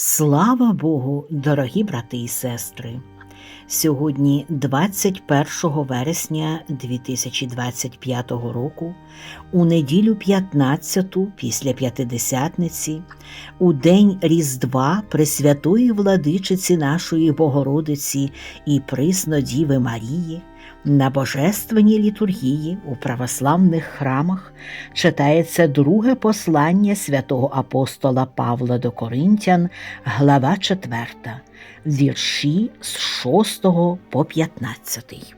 Слава Богу, дорогі брати і сестри! Сьогодні, 21 вересня 2025 року, у неділю 15 після П'ятидесятниці, у день Різдва Пресвятої владичиці нашої Богородиці і Приснодіви Марії, на Божественній літургії у православних храмах читається друге послання святого апостола Павла до Коринтян, глава 4, вірші з 6 по 15.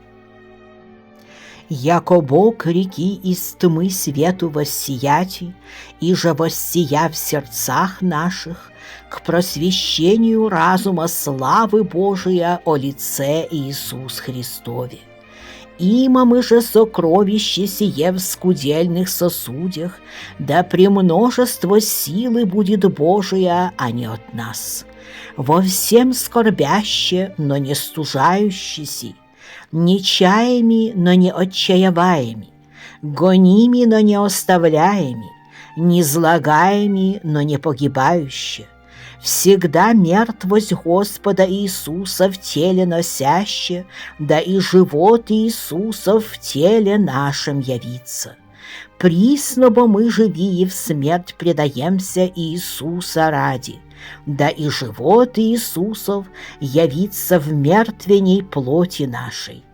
Яко Бог реки из тьмы свету воссияти, и же воссия в сердцах наших к просвещению разума славы Божия о лице Иисус Христове. Имам же сокровище сие в скудельных сосудях, да премножество силы будет Божия, а не от нас. Во всем скорбяще, но не стужающийся, нечаями, но не отчаяваеми, гоними, но не оставляеми, незлагаеми, но не погибающе, всегда мертвость Господа Иисуса в теле носяще, да и живот Иисуса в теле нашем явится. Присно, бо мы живи и в смерть предаемся Иисуса ради, да и живот Иисусов явится в мертвеней плоти нашей.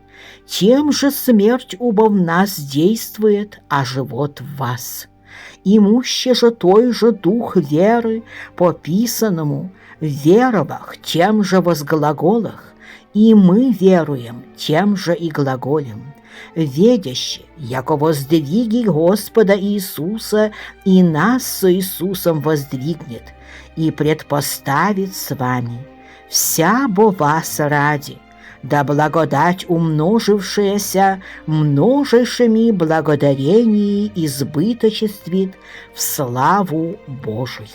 Тем же смерть убо в нас действует, а живот в вас. Имуще же той же дух веры, по писанному, веровах тем же возглаголах, и мы веруем тем же и глаголем, ведяще, яко воздвиги Господа Иисуса и нас с Иисусом воздвигнет, и предпоставит с вами, вся бо вас ради, да благодать умножившаяся множейшими благодарении избыточествит в славу Божию.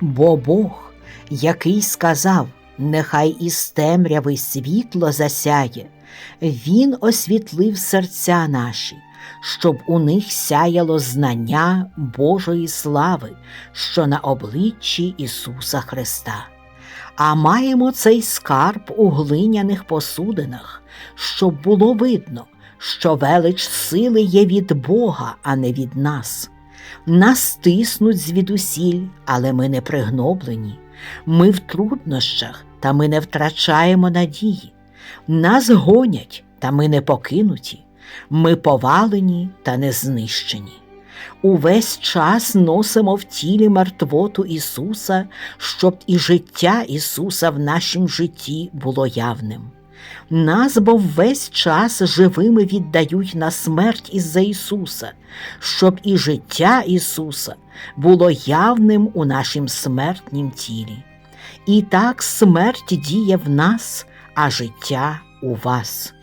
Бо Бог, який сказав, нехай із темряви світло засяє, Він освітлив серця наші, щоб у них сяяло знання Божої слави, що на обличчі Ісуса Христа. А маємо цей скарб у глиняних посудинах, щоб було видно, що велич сили є від Бога, а не від нас. Нас тиснуть звідусіль, але ми не пригноблені. Ми в труднощах, та ми не втрачаємо надії. Нас гонять, та ми не покинуті. Ми повалені та не знищені. Увесь час носимо в тілі мертвоту Ісуса, щоб і життя Ісуса в нашому житті було явним. Нас бо весь час живими віддають на смерть із-за Ісуса, щоб і життя Ісуса було явним у нашім смертнім тілі. І так смерть діє в нас, а життя у вас.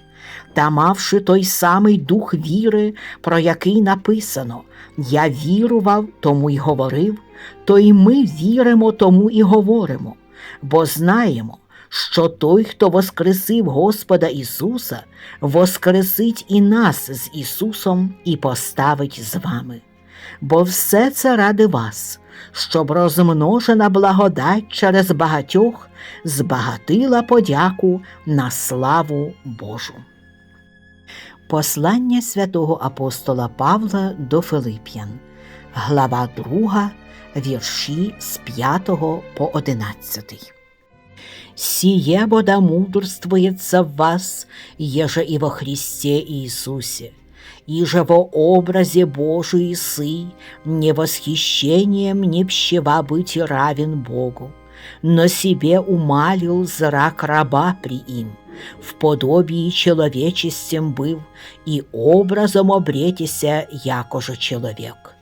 Та мавши той самий дух віри, про який написано Я вірував, тому й говорив, то й ми віримо, тому і говоримо, бо знаємо, що той, хто воскресив Господа Ісуса, воскресить і нас з Ісусом і поставить з вами. Бо все це ради вас, щоб розмножена благодать через багатьох збагатила подяку на славу Божу. Послання святого апостола Павла до Филип'ян, глава 2, вірші з 5 по 11. Сие бода мудрствуется в вас, еже и во Христе Иисусе, и же во образе Божий сы, не восхищением не пщева быть равен Богу, но себе умалил зрак раба при им, в подобии человечестем был, и образом обретися, якоже человек.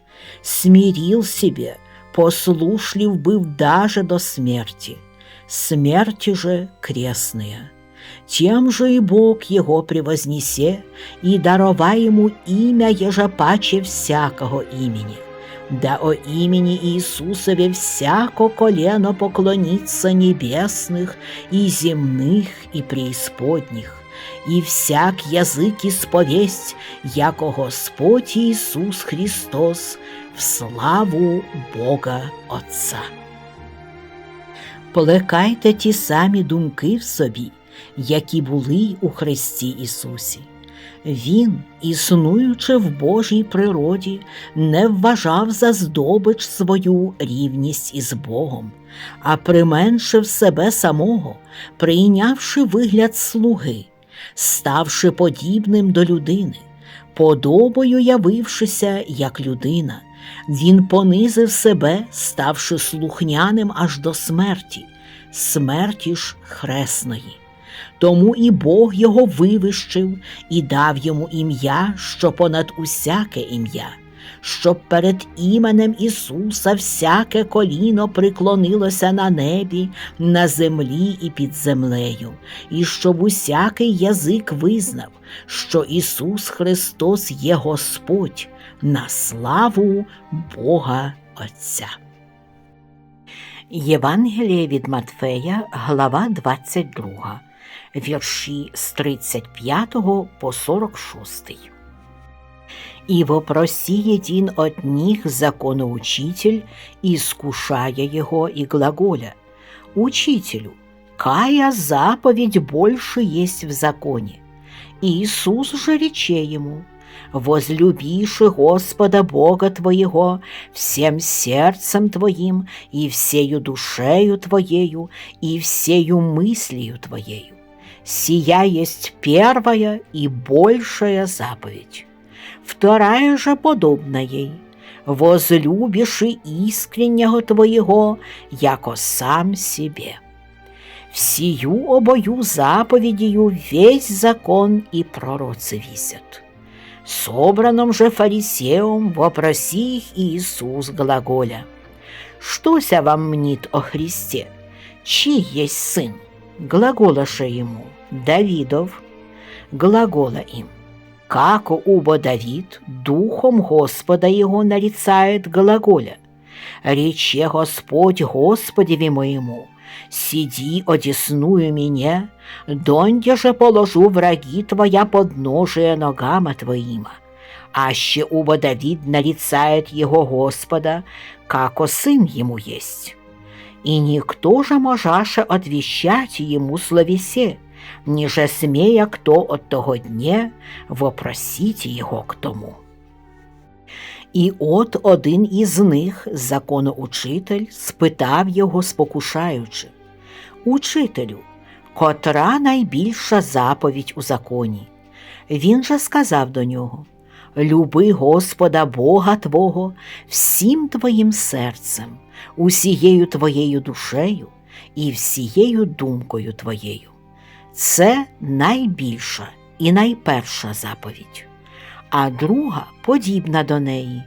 Смирил себе, послушлив был даже до смерти, смерти же крестные. Тем же и Бог его превознесе, и дарова ему имя ежепаче всякого имени, да о имени Иисусове всяко колено поклонится небесных и земных и преисподних, и всяк язык исповесть, яко Господь Иисус Христос в славу Бога Отца. плекайте ті самі думки в собі, які були у Христі Ісусі. Він, існуючи в Божій природі, не вважав за здобич свою рівність із Богом, а применшив себе самого, прийнявши вигляд слуги, ставши подібним до людини, подобою явившися як людина, він понизив себе, ставши слухняним аж до смерті, смерті ж хресної. Тому і Бог його вивищив і дав йому ім'я, що понад усяке ім'я, щоб перед іменем Ісуса всяке коліно преклонилося на небі, на землі і під землею, і щоб усякий язик визнав, що Ісус Христос є Господь на славу Бога Отця. Євангеліє від Матфея, глава 22, вірші з 35 по 46. И вопросіє він от них законоучитель, і скушає його і глаголя. Учителю, кая заповедь больше есть в законе. Иисус же рече ему, возлюбиши Господа Бога твоего всем сердцем твоим и всею душею твоею и всею мыслью твоею. Сия есть первая и большая заповедь. Вторая же подобна ей. Возлюбиши искреннего твоего, яко сам себе. Всію обою заповедію весь закон и пророцы висят. Собраном же фарисеум вопроси их Иисус глаголя. Штося вам мнит о Христе? Чий есть сын? Глаголаше ему, Давидов. Глагола им. Како убо Давид духом Господа его нарицает глаголя. Рече Господь Господеве моему, сиди одесную меня, донде же положу враги твоя подножие ногама твоима. Аще убо Давид нарицает его Господа, како сын ему есть. И никто же можаше отвещать ему словесе, ніже смея кто от того дня вопросить його к тому. І от один із них, законоучитель, спитав його, спокушаючи Учителю, котра найбільша заповідь у законі? Він же сказав до нього Люби Господа Бога Твого всім твоїм серцем, усією твоєю душею і всією думкою твоєю. Це найбільша і найперша заповідь, а друга подібна до неї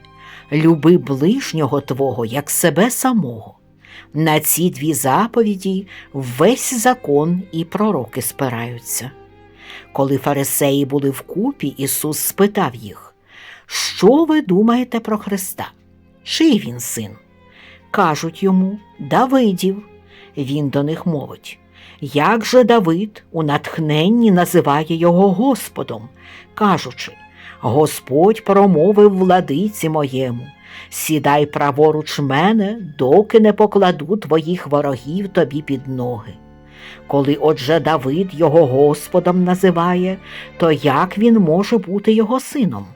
люби ближнього Твого як себе самого. На ці дві заповіді весь закон і пророки спираються. Коли фарисеї були вкупі, Ісус спитав їх, Що ви думаєте про Христа? Чий він син? Кажуть йому Давидів. Він до них мовить. Як же Давид у натхненні називає його Господом, кажучи, Господь промовив владиці моєму, сідай праворуч мене, доки не покладу твоїх ворогів тобі під ноги. Коли отже Давид його Господом називає, то як він може бути його сином?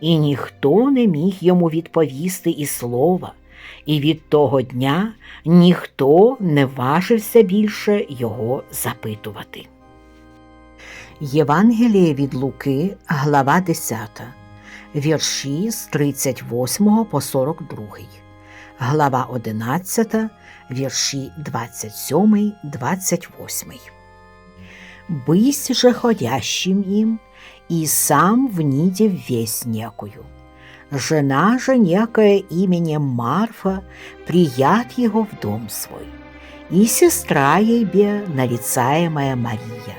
І ніхто не міг йому відповісти і слова, і від того дня ніхто не важився більше його запитувати. Євангеліє від Луки, глава 10, вірші з 38 по 42, глава 11, вірші 27, 28. Бысь же ходящим им, и сам внидев весь некую. Жена же некая именем Марфа прият его в дом свой, и сестра ейбе, нарицаемая Мария.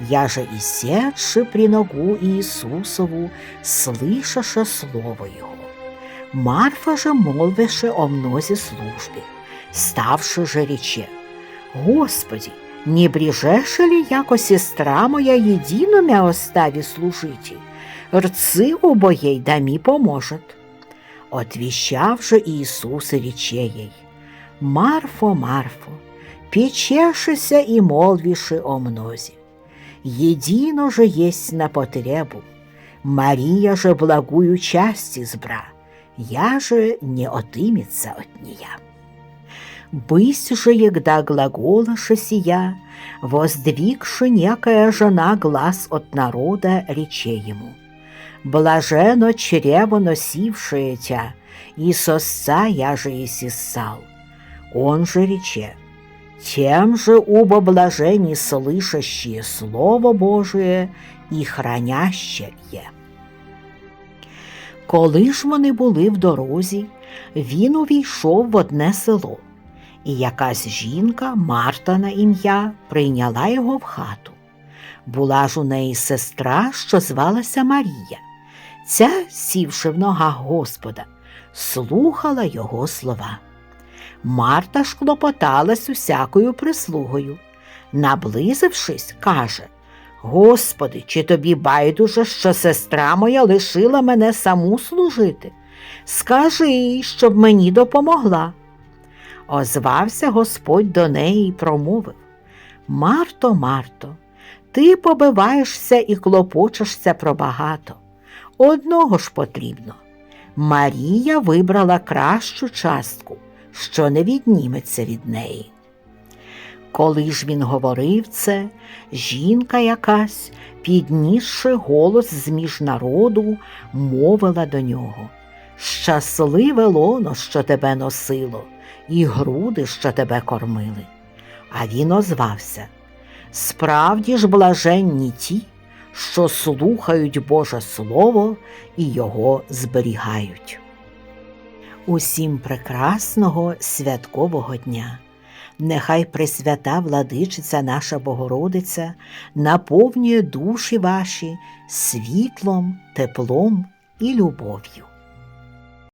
Я же и седши при ногу Иисусову, слышаше слово Его. Марфа же молвеше о мнозе службе, ставши же рече, Господи, не брежеше ли, яко сестра моя едино мя остави служити? Рцы обоей да ми поможет. Отвещав же Иисус и рече ей, Марфо, Марфо, печешися и молвиши о мнозе. Едино же есть на потребу, Мария же благую часть избра, я же не отымется от нея. Бысь же, егда глаголаша сия, воздвигши некая жена глаз от народа, рече ему. Блажено чрево носившее тя, и сосца я же и сиссал. Он же рече, тем же убо блажени слышащие Слово Божие і храняще є. Коли ж вони були в дорозі, він увійшов в одне село, і якась жінка, Марта на ім'я, прийняла його в хату. Була ж у неї сестра, що звалася Марія. Ця, сівши в ногах Господа, слухала його слова. Марта ж клопоталась усякою прислугою. Наблизившись, каже Господи, чи тобі байдуже, що сестра моя лишила мене саму служити? Скажи їй, щоб мені допомогла. Озвався Господь до неї і промовив Марто, Марто, ти побиваєшся і клопочешся про багато. Одного ж потрібно. Марія вибрала кращу частку, що не відніметься від неї. Коли ж він говорив це, жінка якась, піднісши голос з між народу, мовила до нього Щасливе лоно, що тебе носило, і груди, що тебе кормили. А він озвався Справді ж блаженні ті, що слухають Боже Слово і його зберігають. Усім прекрасного святкового дня! Нехай Пресвята владичиця наша Богородиця наповнює душі ваші світлом, теплом і любов'ю.